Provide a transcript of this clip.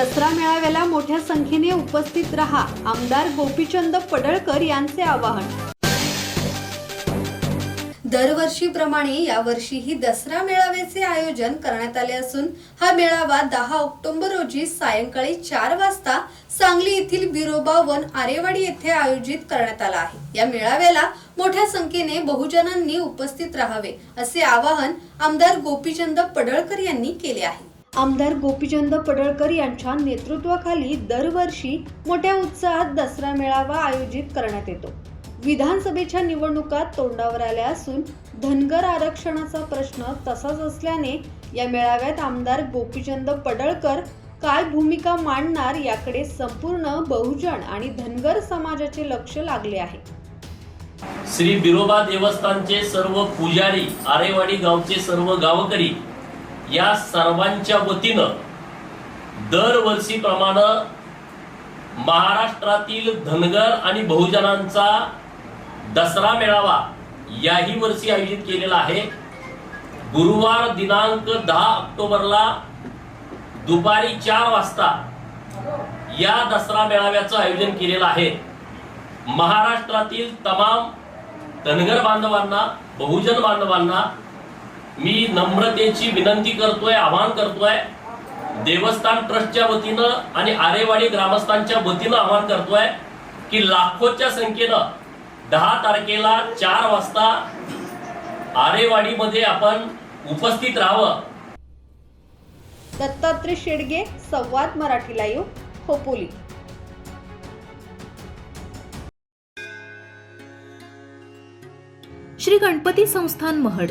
दसरा मेळाव्याला मोठ्या संख्येने उपस्थित रहा आमदार गोपीचंद पडळकर यांचे आवाहन. दरवर्षीप्रमाणे यावर्षीही दसरा मेळाव्याचे आयोजन करण्यात आले असून हा मेळावा दहा ऑक्टोबर रोजी सायंकाळी चार वाजता सांगली येथील बिरोबा वन आरेवाडी येथे आयोजित करण्यात आला आहे. या मेळाव्याला मोठ्या संख्येने बहुजनांनी उपस्थित राहावे असे आवाहन आमदार गोपीचंद पडळकर यांनी केले आहे. आमदार गोपीचंद पडळकर यांच्या नेतृत्वाखाली दरवर्षी मोठ्या उत्साहात दसरा मेळावा आयोजित करण्यात येतो. विधानसभेच्या निवडणुका तोंडावर आल्या असून धनगर आरक्षणाचा प्रश्न तसाच असल्याने या मेळाव्यात आमदार गोपीचंद पडळकर काय भूमिका मांडणार याकडे संपूर्ण बहुजन आणि धनगर समाजाचे लक्ष लागले आहे. श्री बिरोबा देवस्थानचे सर्व पुजारी आरेवाडी गावचे सर्व गावकरी या सर्वांच्या वतीनं दरवर्षीप्रमाणे महाराष्ट्रातील धनगर आणि बहुजनांचा दसरा मेळावा याही वर्षी आयोजित केलेला आहे. गुरुवार दिनांक दहा ऑक्टोबरला दुपारी चार वाजता या दसरा मेळाव्याचं आयोजन केलेलं आहे. महाराष्ट्रातील तमाम धनगर बांधवांना बहुजन बांधवांना मी नम्रतेची विनंती करतोय आवाहन करतोय. देवस्थान ट्रस्टच्या वतीनं आणि आरेवाडी ग्रामस्थांच्या वतीनं आवाहन करतोय की लाखोच्या संख्येनं दहा तारखेला चार वाजता आरेवाडीमध्ये आपण उपस्थित राहावं. दत्तात्रय शेडगे संवाद मराठी लाईव्ह खोपोली. श्री गणपती संस्थान महड.